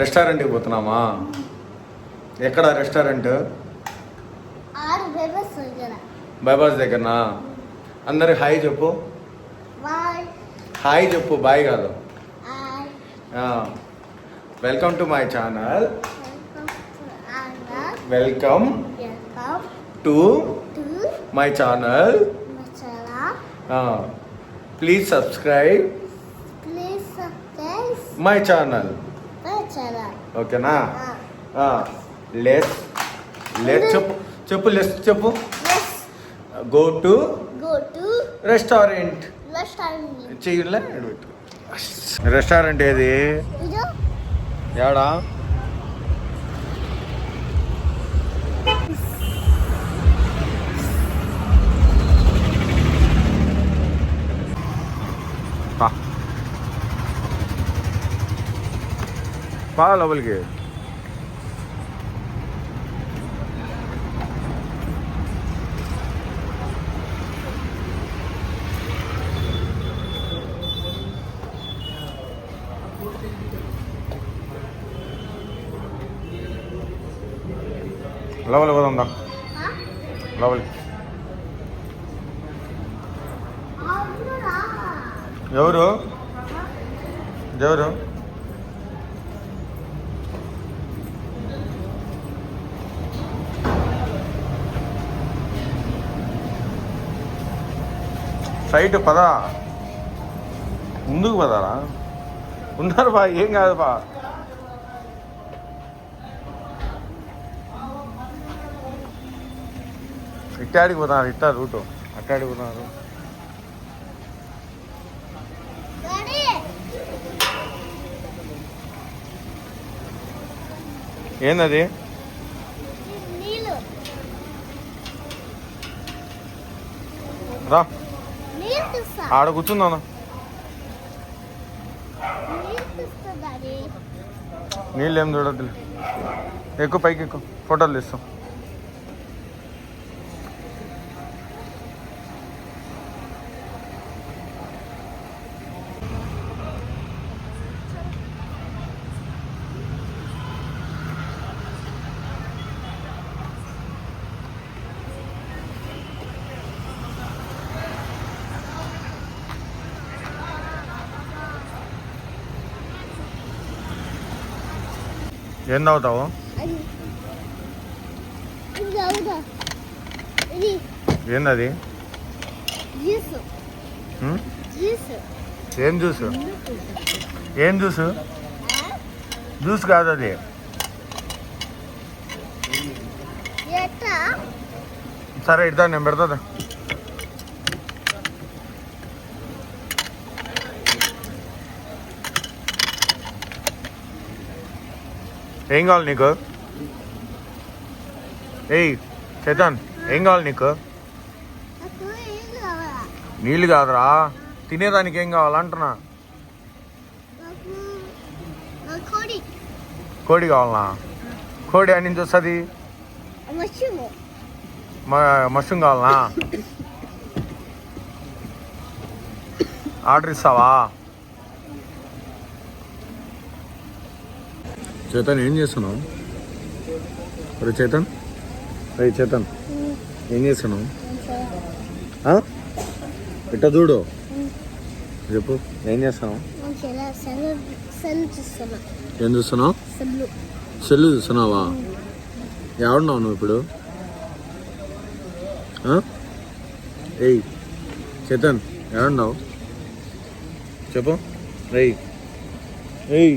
రెస్టారెంట్కి పోతున్నామా? ఎక్కడ రెస్టారెంట్? బేబస్ దగ్గరనా? అందరి హాయ్ చెప్పు. హాయ్ చెప్పు బాయ్ కాదు. Welcome to my channel. Welcome to my channel. Please subscribe. My channel ఓకేనా? లెస్ లెస్ చెప్పు చెప్పు లెస్ చెప్పు. Go to go to restaurant చెయ్యలే restaurant ఏది? ఏడా పా లోపలికి. లోపలికి పోదాం దా. లోపలికి. ఎవరు? ఎవరు? సైట్ పదా? ముందుకు పదారా? ఉన్నారు బా ఏం కాదు బా. ఇట్టాడికి పోతున్నారు ఇట్టా రూటు. అట్టాడికి పోతున్నారు. ఏందది? రా. ఆడ కూర్చుందా నీళ్ళు నీళ్ళు ఏం చూడద్దు ఎక్కువ పైకి ఎక్కువ ఫోటోలు తీస్తాం ఏం తాగుతావు? ఏందది? ఏం జ్యూస్? ఏం జ్యూస్? జ్యూస్ కాదు అది. సరే ఇద్దా నేను పెడతా ఏం కావాలి నీకు? ఏయ్ చేతన్ ఏం కావాలి నీకు? నీళ్ళు కాదురా. తినేదానికి ఏం కావాలంటున్నా కోడి కావాలనా? కోడి అని చూస్తుంది మష్రూమ్ మష్రూమ్ కావాలనా? ఆర్డర్ ఇస్తావా? చేతన్ ఏం చేస్తున్నావు? అరే చేతన్ అరే చేతన్ ఏం చేస్తున్నావు? ఇట్ట చూడు. చెప్పు ఏం చేస్తున్నావు? ఏం చూస్తున్నావు? సెల్లు చూస్తున్నావా? ఎవడున్నావు నువ్వు ఇప్పుడు? ఏయ్ చేతన్ ఎవడున్నావు చెప్పు. ఏయ్ ఏయ్.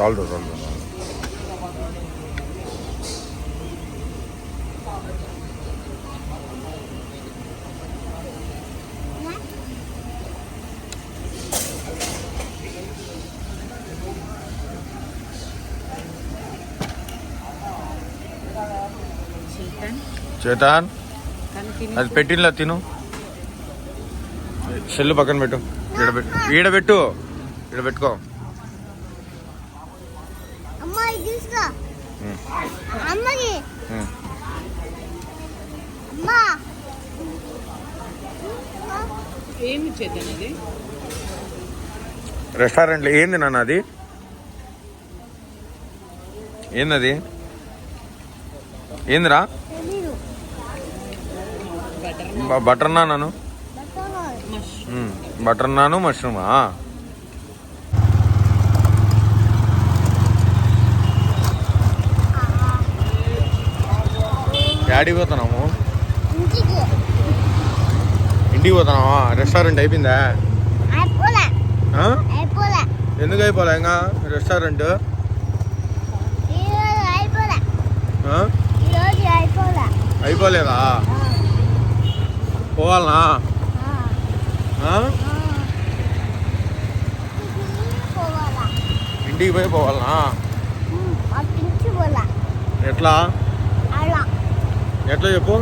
చాలు చాలు చేతాన్. అది పెట్టినలా తిను. సెల్లు పక్కన పెట్టు. ఈడబెట్టు ఈడబెట్టు ఈడబెట్టుకో ఉమ్, అమ్మకి. అమ్మ. ఏమి చేద్దాం రెస్టారెంట్లో ఏంది నాన్న అది? ఏందది? ఏందిరా? బటర్ నాను. బటర్ నాను మష్రూమా? డాడీ పోతున్నాము ఇంటికి ఇంటికి పోతున్నావా రెస్టారెంట్ అయిపోయిందా అయిపోలే ఆ? అయిపోలే ఎందుకు అయిపోలే ఇంకా రెస్టారెంట్ ఈరోజు అయిపోలే ఆ? ఈరోజు అయిపోలే అయిపోలేదా పోవాలనా ఆ? పోవాలా ఇంటికి పోయి పోవాలనా మా పించి పోలా ఎట్లా అలా ఎట్లా చెప్పు?